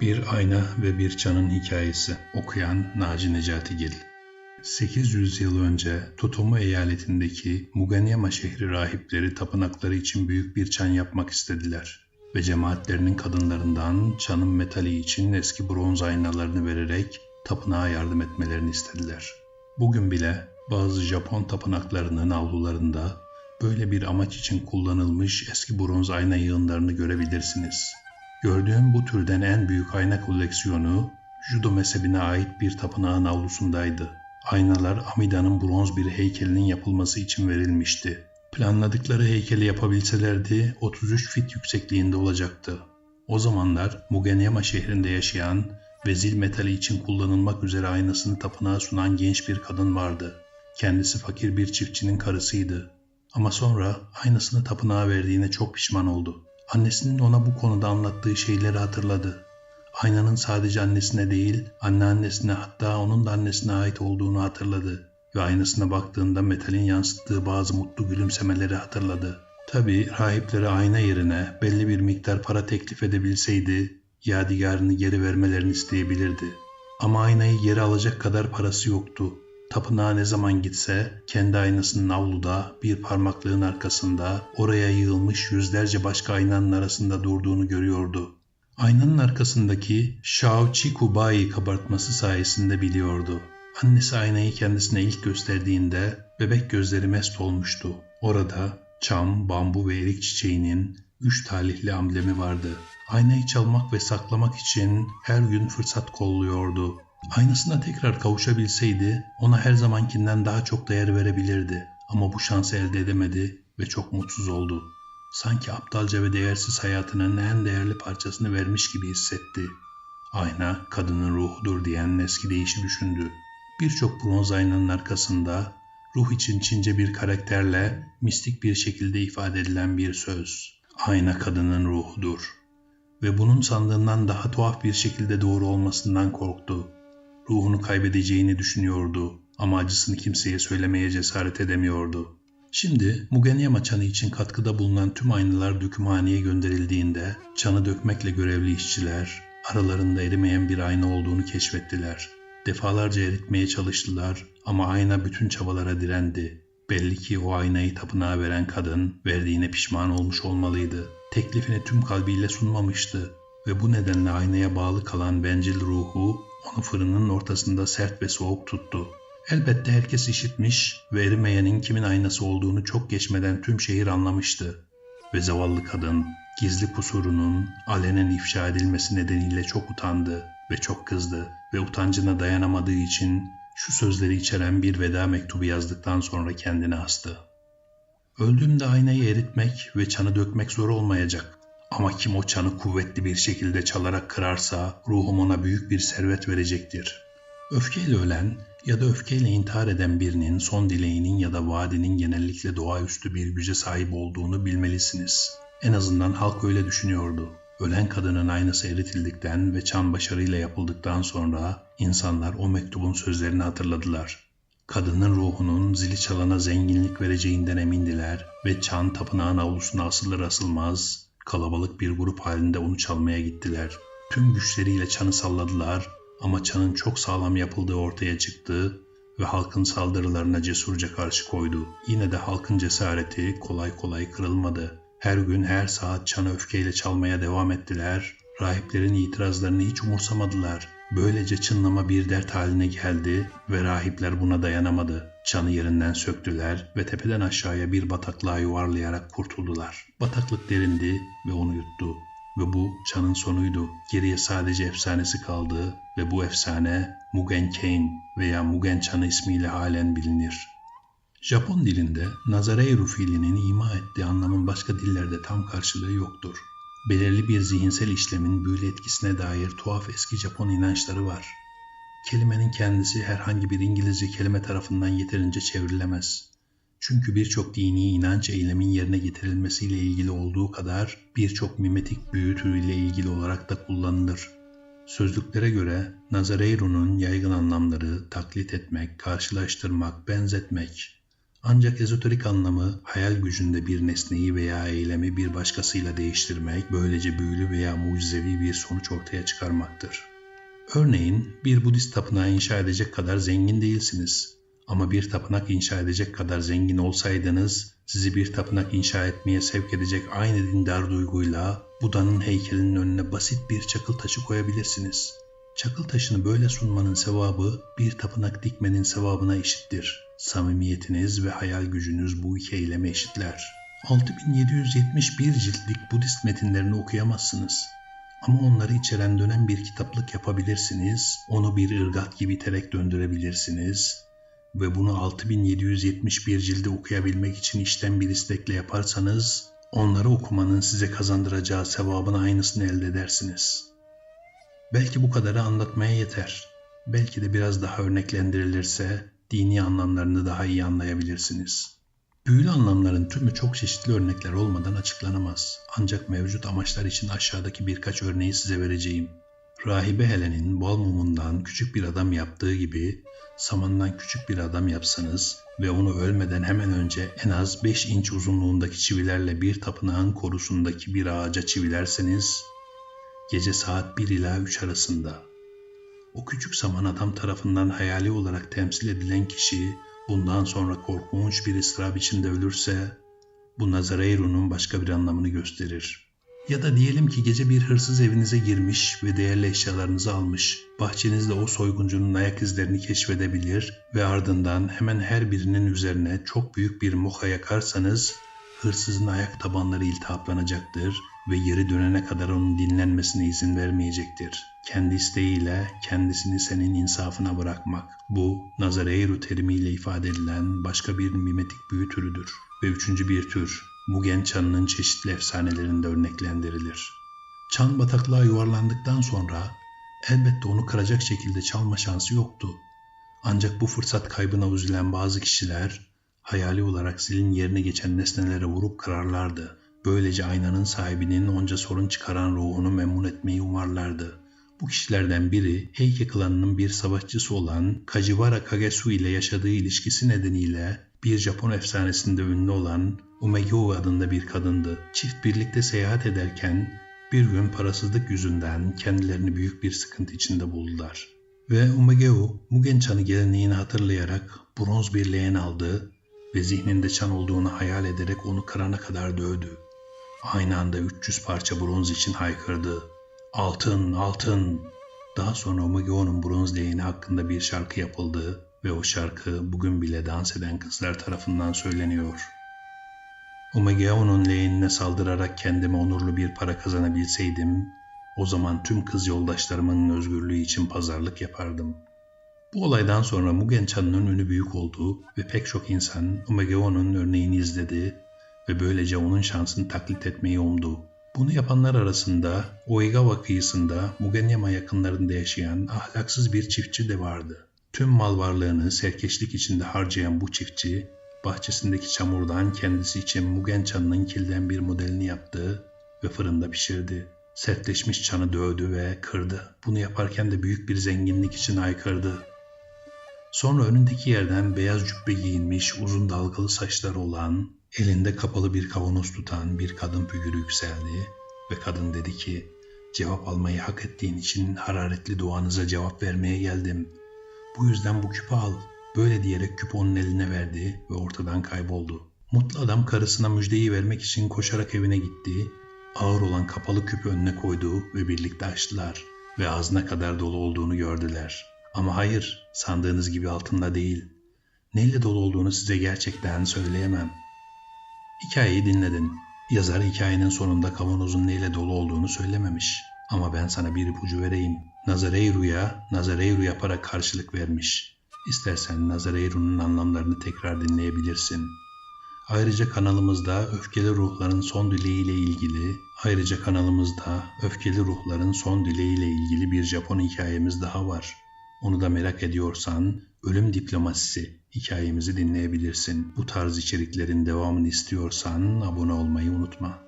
Bir Ayna ve Bir Çan'ın Hikayesi Okuyan Naci Necatigil 800 yıl önce Totomo eyaletindeki Muganyama şehri rahipleri tapınakları için büyük bir çan yapmak istediler ve cemaatlerinin kadınlarından çanın metali için eski bronz aynalarını vererek tapınağa yardım etmelerini istediler. Bugün bile bazı Japon tapınaklarının avlularında böyle bir amaç için kullanılmış eski bronz ayna yığınlarını görebilirsiniz.'' Gördüğüm bu türden en büyük ayna koleksiyonu Judo mezhebine ait bir tapınağın avlusundaydı. Aynalar Amida'nın bronz bir heykelinin yapılması için verilmişti. Planladıkları heykeli yapabilselerdi 33 fit yüksekliğinde olacaktı. O zamanlar Mugenyama şehrinde yaşayan ve zil metali için kullanılmak üzere aynasını tapınağa sunan genç bir kadın vardı. Kendisi fakir bir çiftçinin karısıydı. Ama sonra aynasını tapınağa verdiğine çok pişman oldu. Annesinin ona bu konuda anlattığı şeyleri hatırladı. Aynanın sadece annesine değil, anneannesine hatta onun da annesine ait olduğunu hatırladı ve aynasına baktığında metalin yansıttığı bazı mutlu gülümsemeleri hatırladı. Tabi rahiplere ayna yerine belli bir miktar para teklif edebilseydi, yadigarını geri vermelerini isteyebilirdi. Ama aynayı geri alacak kadar parası yoktu Tapınağa ne zaman gitse kendi aynasının avluda bir parmaklığın arkasında oraya yığılmış yüzlerce başka aynanın arasında durduğunu görüyordu. Aynanın arkasındaki Shao Chikubai kabartması sayesinde biliyordu. Annesi aynayı kendisine ilk gösterdiğinde bebek gözleri mest olmuştu. Orada çam, bambu ve erik çiçeğinin üç talihli amblemi vardı. Aynayı çalmak ve saklamak için her gün fırsat kolluyordu. Aynısına tekrar kavuşabilseydi ona her zamankinden daha çok değer verebilirdi. Ama bu şansı elde edemedi ve çok mutsuz oldu. Sanki aptalca ve değersiz hayatının en değerli parçasını vermiş gibi hissetti. Ayna kadının ruhudur diyen eski deyişi düşündü. Birçok bronz aynanın arkasında ruh için Çince bir karakterle mistik bir şekilde ifade edilen bir söz. Ayna kadının ruhudur. Ve bunun sandığından daha tuhaf bir şekilde doğru olmasından korktu. Ruhunu kaybedeceğini düşünüyordu ama acısını kimseye söylemeye cesaret edemiyordu. Şimdi Mugenyama çanı için katkıda bulunan tüm aynalar dökümhaneye gönderildiğinde çanı dökmekle görevli işçiler aralarında erimeyen bir ayna olduğunu keşfettiler. Defalarca eritmeye çalıştılar ama ayna bütün çabalara direndi. Belli ki o aynayı tapınağa veren kadın verdiğine pişman olmuş olmalıydı. Teklifini tüm kalbiyle sunmamıştı ve bu nedenle aynaya bağlı kalan bencil ruhu onu fırının ortasında sert ve soğuk tuttu. Elbette herkes işitmiş ve erimeyenin kimin aynası olduğunu çok geçmeden tüm şehir anlamıştı. Ve zavallı kadın gizli kusurunun alenen ifşa edilmesi nedeniyle çok utandı ve çok kızdı ve utancına dayanamadığı için şu sözleri içeren bir veda mektubu yazdıktan sonra kendini astı. Öldüğümde aynayı eritmek ve çanı dökmek zor olmayacak. Ama kim o çanı kuvvetli bir şekilde çalarak kırarsa ruhum ona büyük bir servet verecektir. Öfkeyle ölen ya da öfkeyle intihar eden birinin son dileğinin ya da vaadinin genellikle doğaüstü bir güce sahip olduğunu bilmelisiniz. En azından halk öyle düşünüyordu. Ölen kadının aynası eritildikten ve çan başarıyla yapıldıktan sonra insanlar o mektubun sözlerini hatırladılar. Kadının ruhunun zili çalana zenginlik vereceğinden emindiler ve çan tapınağın avlusuna asılır asılmaz Kalabalık bir grup halinde onu çalmaya gittiler. Tüm güçleriyle çanı salladılar ama çanın çok sağlam yapıldığı ortaya çıktı ve halkın saldırılarına cesurca karşı koydu. Yine de halkın cesareti kolay kolay kırılmadı. Her gün her saat çanı öfkeyle çalmaya devam ettiler. Rahiplerin itirazlarını hiç umursamadılar. Böylece çınlama bir dert haline geldi ve rahipler buna dayanamadı. Çanı yerinden söktüler ve tepeden aşağıya bir bataklığa yuvarlayarak kurtuldular. Bataklık derindi ve onu yuttu. Ve bu çanın sonuydu. Geriye sadece efsanesi kaldı ve bu efsane Mugen Kane veya Mugen Çanı ismiyle halen bilinir. Japon dilinde Nazareiru fiilinin ima ettiği anlamın başka dillerde tam karşılığı yoktur. Belirli bir zihinsel işlemin büyülü etkisine dair tuhaf eski Japon inançları var. Kelimenin kendisi herhangi bir İngilizce kelime tarafından yeterince çevrilemez. Çünkü birçok dini inanç eylemin yerine getirilmesiyle ilgili olduğu kadar birçok mimetik büyü türüyle ilgili olarak da kullanılır. Sözlüklere göre Nazareiro'nun yaygın anlamları taklit etmek, karşılaştırmak, benzetmek. Ancak ezoterik anlamı hayal gücünde bir nesneyi veya eylemi bir başkasıyla değiştirmek, böylece büyülü veya mucizevi bir sonuç ortaya çıkarmaktır. Örneğin bir Budist tapınağı inşa edecek kadar zengin değilsiniz. Ama bir tapınak inşa edecek kadar zengin olsaydınız, sizi bir tapınak inşa etmeye sevk edecek aynı dindar duyguyla Buda'nın heykelinin önüne basit bir çakıl taşı koyabilirsiniz. Çakıl taşını böyle sunmanın sevabı bir tapınak dikmenin sevabına eşittir. Samimiyetiniz ve hayal gücünüz bu iki eyleme eşitler. 6771 ciltlik Budist metinlerini okuyamazsınız. Ama onları içeren dönem bir kitaplık yapabilirsiniz, onu bir ırgat gibi iterek döndürebilirsiniz ve bunu 6771 cilde okuyabilmek için işten bir istekle yaparsanız, onları okumanın size kazandıracağı sevabın aynısını elde edersiniz. Belki bu kadarı anlatmaya yeter. Belki de biraz daha örneklendirilirse dini anlamlarını daha iyi anlayabilirsiniz. Büyülü anlamların tümü çok çeşitli örnekler olmadan açıklanamaz. Ancak mevcut amaçlar için aşağıdaki birkaç örneği size vereceğim. Rahibe Helen'in bal mumundan küçük bir adam yaptığı gibi samandan küçük bir adam yapsanız ve onu ölmeden hemen önce en az 5 inç uzunluğundaki çivilerle bir tapınağın korusundaki bir ağaca çivilerseniz gece saat 1 ila 3 arasında o küçük saman adam tarafından hayali olarak temsil edilen kişi bundan sonra korkunç bir ıstırap içinde ölürse bu Nazareyrun'un başka bir anlamını gösterir. Ya da diyelim ki gece bir hırsız evinize girmiş ve değerli eşyalarınızı almış. Bahçenizde o soyguncunun ayak izlerini keşfedebilir ve ardından hemen her birinin üzerine çok büyük bir moka yakarsanız hırsızın ayak tabanları iltihaplanacaktır ve yeri dönene kadar onun dinlenmesine izin vermeyecektir. Kendi isteğiyle kendisini senin insafına bırakmak. Bu Nazareyru terimiyle ifade edilen başka bir mimetik büyü türüdür. Ve üçüncü bir tür Mugen çanının çeşitli efsanelerinde örneklendirilir. Çan bataklığa yuvarlandıktan sonra elbette onu kıracak şekilde çalma şansı yoktu. Ancak bu fırsat kaybına üzülen bazı kişiler hayali olarak zilin yerine geçen nesnelere vurup kırarlardı. Böylece aynanın sahibinin onca sorun çıkaran ruhunu memnun etmeyi umarlardı. Bu kişilerden biri Heike klanının bir savaşçısı olan Kajiwara Kagesu ile yaşadığı ilişkisi nedeniyle bir Japon efsanesinde ünlü olan Umegyo adında bir kadındı. Çift birlikte seyahat ederken bir gün parasızlık yüzünden kendilerini büyük bir sıkıntı içinde buldular. Ve Umegyo Mugen çanı geleneğini hatırlayarak bronz bir leğen aldı ve zihninde çan olduğunu hayal ederek onu kırana kadar dövdü. Aynı anda 300 parça bronz için haykırdı. Altın, altın. Daha sonra Omegeo'nun bronz leğeni hakkında bir şarkı yapıldı ve o şarkı bugün bile dans eden kızlar tarafından söyleniyor. Omegeo'nun leğenine saldırarak kendime onurlu bir para kazanabilseydim, o zaman tüm kız yoldaşlarımın özgürlüğü için pazarlık yapardım. Bu olaydan sonra Mugen Chan'ın ünü büyük oldu ve pek çok insan Omegeo'nun örneğini izledi ve böylece onun şansını taklit etmeyi umdu. Bunu yapanlar arasında Oigawa kıyısında Mugenyama yakınlarında yaşayan ahlaksız bir çiftçi de vardı. Tüm mal varlığını serkeşlik içinde harcayan bu çiftçi, bahçesindeki çamurdan kendisi için Mugen çanının kilden bir modelini yaptı ve fırında pişirdi. Sertleşmiş çanı dövdü ve kırdı. Bunu yaparken de büyük bir zenginlik için aykırdı. Sonra önündeki yerden beyaz cübbe giyinmiş, uzun dalgalı saçları olan, elinde kapalı bir kavanoz tutan bir kadın figürü yükseldi ve kadın dedi ki, cevap almayı hak ettiğin için hararetli duanıza cevap vermeye geldim. Bu yüzden bu küpü al. Böyle diyerek küpü onun eline verdi ve ortadan kayboldu. Mutlu adam karısına müjdeyi vermek için koşarak evine gitti. Ağır olan kapalı küpü önüne koydu ve birlikte açtılar ve ağzına kadar dolu olduğunu gördüler. Ama hayır, sandığınız gibi altında değil. Neyle dolu olduğunu size gerçekten söyleyemem. Hikayeyi dinledin. Yazar hikayenin sonunda kavanozun neyle dolu olduğunu söylememiş. Ama ben sana bir ipucu vereyim. Nazareyru'ya Nazareyru yaparak karşılık vermiş. İstersen Nazareyru'nun anlamlarını tekrar dinleyebilirsin. Ayrıca kanalımızda öfkeli ruhların son dileğiyle ilgili, ayrıca kanalımızda öfkeli ruhların son dileğiyle ilgili bir Japon hikayemiz daha var. Onu da merak ediyorsan Ölüm Diplomasisi hikayemizi dinleyebilirsin. Bu tarz içeriklerin devamını istiyorsan abone olmayı unutma.